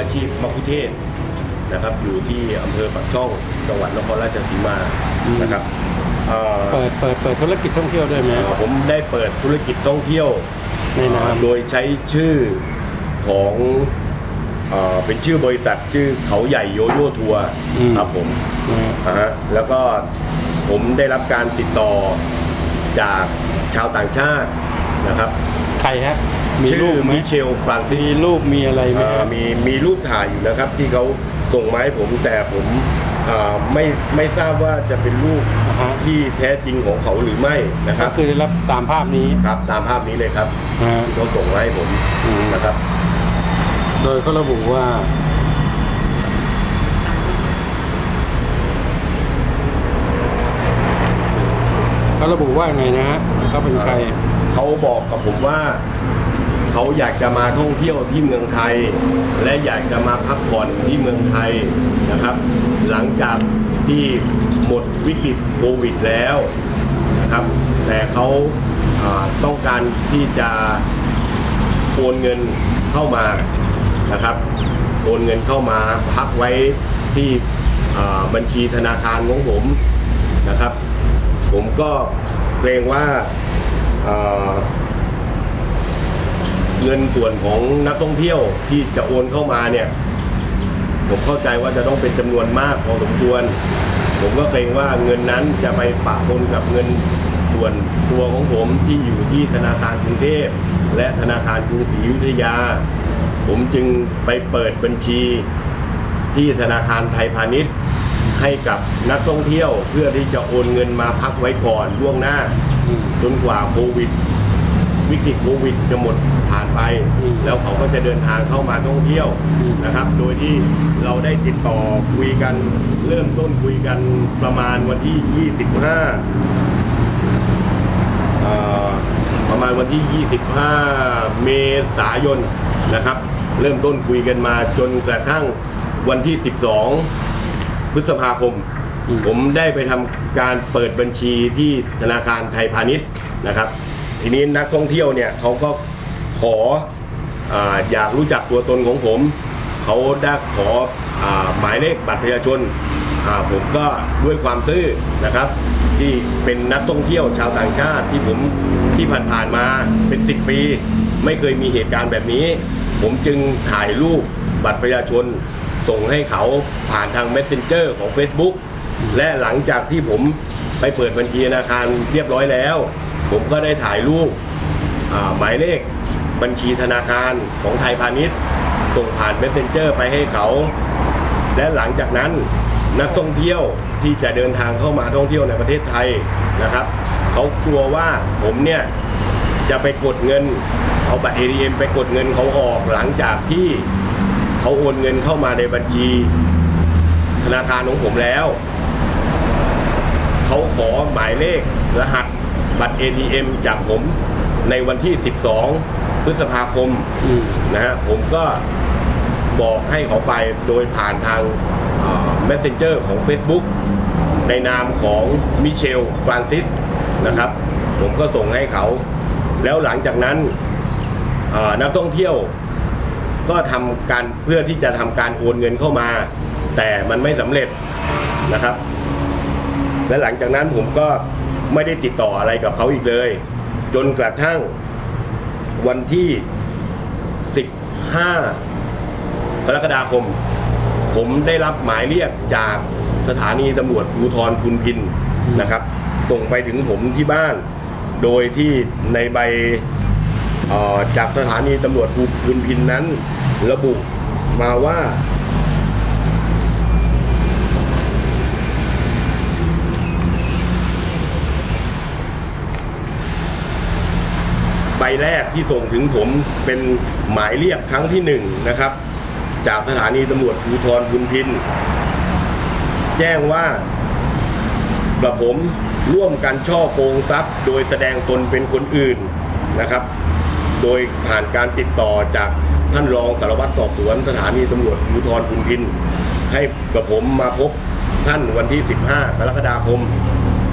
เทศนะครับอยู่ที่อำเภอปากช่องจังหวัดนครราชสีมานะครับเอ่อเปิดเปิดเปิดธุรกิจท่องเที่ยวด้วยไหมเอ่อผมได้เปิดธุรกิจท่องเที่ยวในนามโดยใช้ชื่อของเอ่อเป็นชื่อบริษัทชื่อเขาใหญ่โยโย่ทัวร์ครับผมนะฮะนะฮะแล้วก็ผมได้รับการติดต่อจากชาวต่างชาตินะครับ ใครฮะ มีชื่รูอปไหมมิเชลฟรานซิสมีรูปมีอะไรไหมเอ่อฮะมีมีรูปถ่ายอยู่นะครับ ที่เขาส่งมาให้ผมแต่ผมเอ่อไม่ไม่ทราบว่าจะเป็นรูปอ่าฮะ ที่แท้จริงของเขาหรือไม่นะคก็รับคือได้รับตามภาพนี้ครับตามภาพนี้เลยครับนะฮะ ที่เขาส่งมาให้ผมอืม นะครับ โดยเขาระบุว่า เขาระบุว่าไงนะฮะเขาเป็นใคร เขาบอกกับผมว่า เขาอยากจะมาท่องเที่ยวที่เมืองไทย และอยากจะมาพักผ่อนที่เมืองไทยนะครับ หลังจากที่หมดวิกฤตโควิดแล้วนะครับ แต่เขาาต้องการที่จะโอนเงินเข้ามานะครับโอนเงินเข้ามาพักไว้ที่บัญชีธนาคารของผมนะครับ ผมก็เกรงว่า เงินส่วนของนักท่องเที่ยวที่จะโอนเข้ามาเนี่ย ผมเข้าใจว่าจะต้องเป็นจำนวนมากพอสมควร ผมก็เกรงว่าเงินนั้นจะไปปะปนกับเงินส่วนตัวของผมที่อยู่ที่ธนาคารกรุงเทพและธนาคารกรุงศรีอยุธยา ผมจึงไปเปิดบัญชี ที่ธนาคารไทยพาณิชย์ ให้กับนักท่องเที่ยวเพื่อที่จะโอนเงินมาพักไว้ก่อนล่วงหน้าจนกว่าโควิด วิกฤตโควิดจะหมดผ่านไปอืมแล้วเขาก็จะเดินทางเข้ามาท่องเที่ยวอืมนะครับ โดยที่เราได้ติดต่อคุยกันเริ่มต้นคุยกันประมาณวันที่ 25เอ่อประมาณวันที่ 25 เมษายนนะครับ เริ่มต้นคุยกันมาจนกระทั่งวันที่ 12 พฤษภาคมอืมผมได้ไปทำการเปิดบัญชีที่ธนาคารไทยพาณิชย์นะครับ ทีนี้นักท่องเที่ยวเนี่ยเขาก็ขอออยากรู้จักตัวตนของผม เขาได้ขออหมายเลขบัตรประชาชนผมก็ด้วยความซื่อนะครับ ที่เป็นนักท่องเที่ยวชาวต่างชาติที่ผมที่ผ่านๆมาเป็นสิบปี ไม่เคยมีเหตุการณ์แบบนี้ ผมจึงถ่ายรูปบัตรประชาชนส่งให้เขาผ่านทาง Messenger ของ Facebook และหลังจากที่ผมไปเปิดบัญชีธนาคารเรียบร้อยแล้ว ผมก็ได้ถ่ายรูปหมายเลขบัญชีธนาคารของไทยพาณิชย์ส่งผ่าน Messenger ไปให้เขา และหลังจากนั้นนักท่องเที่ยวที่จะเดินทางเข้ามาท่องเที่ยวในประเทศไทยนะครับเขากลัวว่าผมเนี่ยจะไปกดเงินเอาบัตร ATM ไปกดเงินเขาออกหลังจากที่เขาโอนเงินเข้ามาในบัญชี ธนาคารของผมแล้ว เขาขอหมายเลขรหัส บัตร ATM จากผมในวันที่ 12 พฤษภาคมอืมนะฮะผมก็บอกให้เขาไปโดยผ่านทางเอ่อ Messenger ของ Facebook ในนามของมิเชลฟรานซิสนะครับ ผมก็ส่งให้เขา แล้วหลังจากนั้นเอ่อนักท่องเที่ยวก็ทำการเพื่อที่จะทำการโอนเงินเข้ามา แต่มันไม่สำเร็จนะครับ และหลังจากนั้นผมก็ ไม่ได้ติดต่ออะไรกับเขาอีกเลย จนกระทั่งวันที่ 15 กรกฎาคม ผมได้รับหมายเรียกจากสถานีตำรวจภูธรพุนพินนะครับ ส่งไปถึงผมที่บ้าน โดยที่ในใบออจากสถานีตำรวจภูพุนพินนั้น ระบุมาว่า ใบแรกที่ส่งถึงผมเป็นหมายเรียกครั้งที่หนึ่งนะครับ จากสถานีตำรวจภูธรบุญพิน แจ้งว่ากระผมร่วมกันช่อโกงทรัพย์ โดยแสดงตนเป็นคนอื่นนะครับ โดยผ่านการติดต่อจากท่านรองสารวัตรสอบสวนสถานีตำรวจภูธรบุญพิน ให้กระผมมาพบท่านวันที่ 15 กรกฎาคม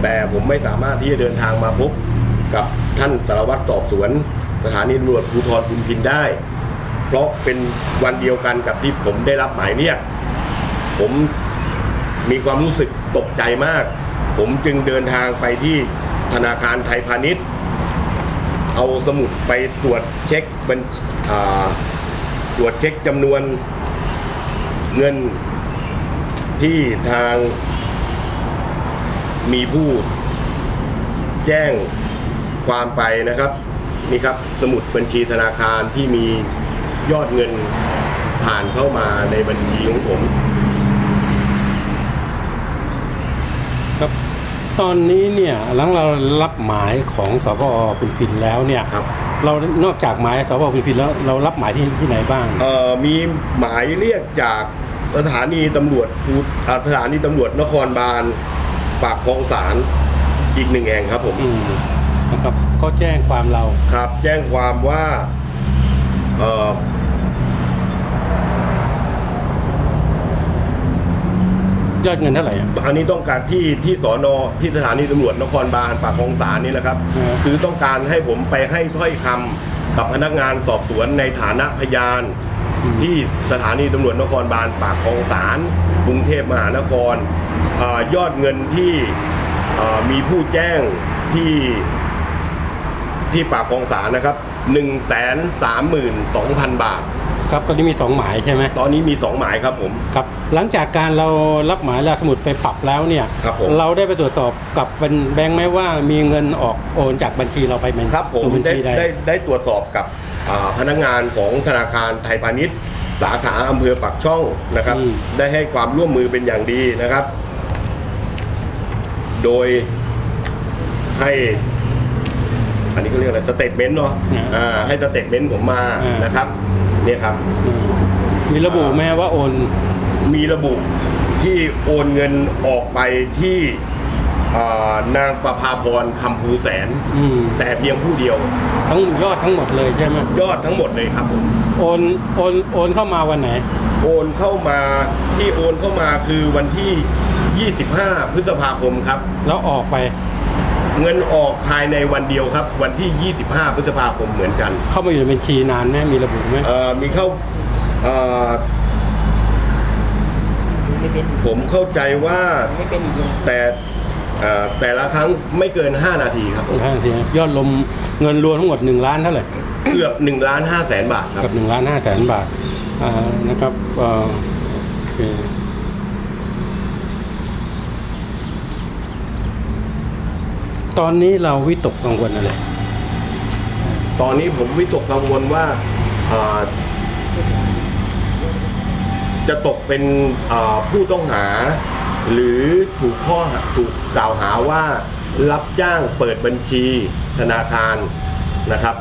แต่ผมไม่สามารถที่จะเดินทางมาพบ กับท่านสารวัตรสอบสวนสถานีตำรวจภูธรบุญพินได้ เพราะเป็นวันเดียวกันกับที่ผมได้รับหมายเรียกผมมีความรู้สึกตกใจมาก ผมจึงเดินทางไปที่ธนาคารไทยพาณิชย์ เอาสมุดไปตรวจเช็คบัญตรวจเช็คจำนวนเงินที่ทางมีผู้แจ้ง ความไปนะครับนี่ครับสมุดบัญชีธนาคารที่มียอดเงินผ่านเข้ามาในบัญชีของผม ครับตอนนี้เนี่ยหลังเรารับหมายของสพพุนพินแล้วเนี่ยครับ เรานอกจากหมายสพพุนพินแล้วเรารับหมายที่ที่ไหนบ้างเอ่อมีหมายเรียกจากสถานีตำรวจภูอ่าสถานีตำรวจนครบาลปากคลองสารอีกหนึ่งแห่งครับผม อืม นะครับก็แจ้งความเราครับ แจ้งความว่าเอ่อยอดเงินเท่าไหร่อะ อันนี้ต้องการที่ที่สอนอที่สถานีตำรวจนครบาลปากคลองสารนี่นะครับ อืม คือต้องการให้ผมไปให้ถ้อยคำกับพนักงานสอบสวนในฐานะพยาน ที่สถานีตำรวจนครบาลปากคลองสารกรุงเทพมหานครเออยอดเงินที่เอ่อมีผู้แจ้งที่ ที่ปากคลองสารนะครับ 1 3 2 0 0 0 บาท ครับตอนนี้มีสองหมายใช่ไหมตอนนี้มี 2 หมายครับผม ครับ หลังจากการเรารับหมายแล้วสมุดไปปรับแล้วเนี่ย ครับผม เราได้ไปตรวจสอบกับเป็นแบงค์ไหมว่ามีเงินออกโอนจากบัญชีเราไปเป็นครับผมสู่บัญได้ชีใดได้ได้ตรวจสอบกับอ่าพนักงานของธนาคารไทยพาณิชย์ สาขาอำเภอปากช่องนะครับอืมได้ให้ความร่วมมือเป็นอย่างดีนะครับ โดยให้ อันนี้เขาเรียกอะไรสเตทเมนต์เนาะอ่าให้สเตทเมนต์ผมมานะครับเนี่ยครับ อืมมีระบุไหมว่าโอนมีระบุที่โอนเงินออกไปที่อ่านางประภาพรคำภูแสน อืมแต่เพียงผู้เดียวทั้งยอดทั้งหมดเลยใช่ไหมยอดทั้งหมดเลยครับผมโอนโอนโอนเข้ามาวันไหน โอนเข้ามาที่โอนเข้ามาคือวันที่ 25 พฤษภาคมครับ แล้วออกไป เงินออกภายในวันเดียวครับ วันที่ 25 พฤษภาคมเหมือนกัน เข้ามาอยู่ในบัญชีนานไหมมีระบุไหมเอ่อมีเข้าเอ่อผมเข้าใจว่าแต่เอ่อแต่ละครั้งไม่เกิน 5 นาทีครับผมห้าทียอดลมเงินรวมทั้งหมด1ล้านเท่าไหร่เกือบ1ล้าน5แสนบาทครับ กับ1ล้าน5แสนบาทอ่านะครับเอ่อโอเค ตอนนี้เราวิตกกังวลอะไร ตอนนี้ผมวิตกกังวลว่าอ่าจะตกเป็นอ่าผู้ต้องหา หรือถูกข้อหาถูกกล่าวหาว่ารับจ้างเปิดบัญชีธนาคารนะครับ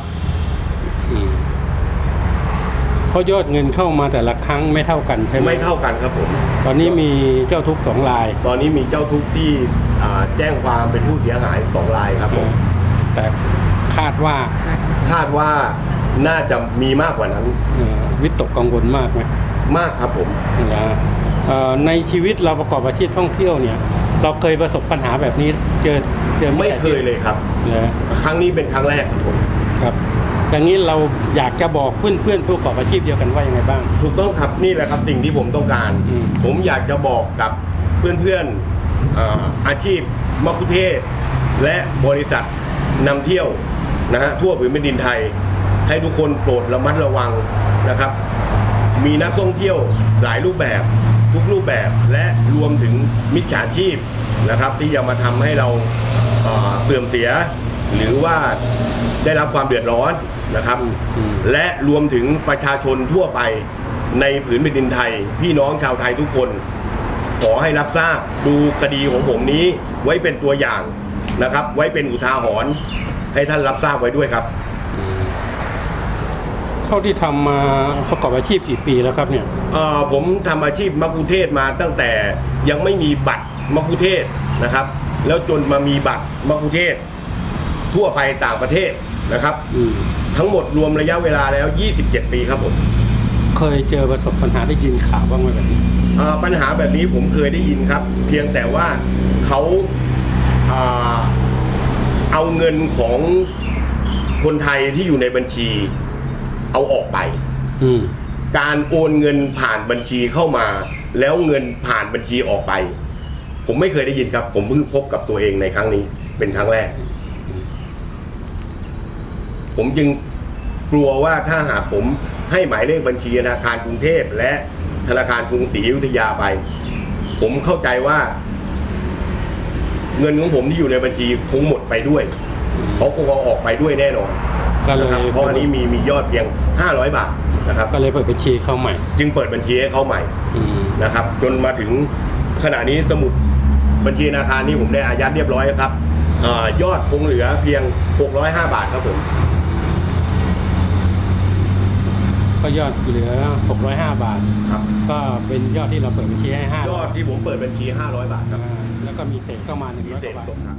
อืม เพราะยอดเงินเข้ามาแต่ละครั้งไม่เท่ากันใช่ไหมไม่เท่ากันครับผม ตอนนี้มีเจ้าทุกข์สองราย ตอนนี้มีเจ้าทุกข์ที่อ่าแจ้งความเป็นผู้เสียหายสองรายครับผม แต่คาดว่าคาดว่าน่าจะมีมากกว่านั้นเอ่อวิตกกังวลมากไหมมากครับผม นะเอ่อในชีวิตเราประกอบอาชีพท่องเที่ยวเนี่ย เราเคยประสบปัญหาแบบนี้เจอเจอไม่เคยเลยครับเลยครั้งนี้เป็นครั้งแรกครับผม ครับ อย่างนี้เราอยากจะบอกเพื่อนเพื่อนๆผู้ประกอบอาชีพเดียวกันว่ายังไงบ้าง ถูกต้องครับนี่แหละครับสิ่งที่ผมต้องการ อืม ผมอยากจะบอกกับเพื่อนๆเอ่ออาชีพมักคุเทศก์และบริษัทนำเที่ยวนะฮะทั่วผืนแผ่นดินไทย ให้ทุกคนโปรดระมัดระวังนะครับ มีนักท่องเที่ยวหลายรูปแบบทุกรูปแบบและรวมถึงมิจฉาชีพนะครับ ที่จะมาทำให้เราเอ่อเสื่อมเสีย หรือว่าได้รับความเดือดร้อนนะครับอืมและรวมถึงประชาชนทั่วไปในผืนแผ่นดินไทย พี่น้องชาวไทยทุกคน ขอให้รับทราบดูคดีของผมนี้ไว้เป็นตัวอย่างนะครับ ไว้เป็นอุทาหรณ์ให้ท่านรับทราบไว้ด้วยครับ เท่าที่ทำมาประกอบอาชีพกี่ปีแล้วครับเนี่ย เอ่อผมทำอาชีพมักคุเทศก์มาตั้งแต่ยังไม่มีบัตรมักคุเทศก์นะครับ แล้วจนมามีบัตรมักคุเทศก์ ทั่วไปต่างประเทศนะครับ อืมทั้งหมดรวมระยะเวลาแล้ว 27 ปีครับผมเคยเจอประสบปัญหาได้ยินข่าวบ้างไหมแบบนี้เอ่อปัญหาแบบนี้ผมเคยได้ยินครับ เพียงแต่ว่าเขาอ่าเอาเงินของคนไทยที่อยู่ในบัญชี เอาออกไป อืม การโอนเงินผ่านบัญชีเข้ามา แล้วเงินผ่านบัญชีออกไป ผมไม่เคยได้ยินครับ ผมเพิ่งพบกับตัวเองในครั้งนี้เป็นครั้งแรก ผมจึงกลัวว่าถ้าหากผมให้หมายเลขบัญชีธนาคารกรุงเทพและธนาคารกรุงศรีอยุธยาไป ผมเข้าใจว่า เงินของผมที่อยู่ในบัญชีคงหมดไปด้วยเขาคงเอาออกไปด้วยแน่นอนก็เลยนะครับเพราะอันนี้มีมียอดเพียง 500 บาทนะครับ ก็เลยเปิดบัญชีเข้าใหม่ จึงเปิดบัญชีให้เขาใหม่อืมนะครับ จนมาถึงขณะนี้สมุดบัญชีธนาคารนี้ผมได้อายัดเรียบร้อยแล้วครับเอ่อยอดคงเหลือเพียง 605 บาทครับผม ก็ยอดเหลือ 605 บาท ครับ ก็เป็นยอดที่เราเปิดบัญชีให้5ยอดที่ผมเปิดบัญชี 500 บาทครับ แล้วก็มีเศษเข้ามา100มีกเศษว่าบาทตกค้าง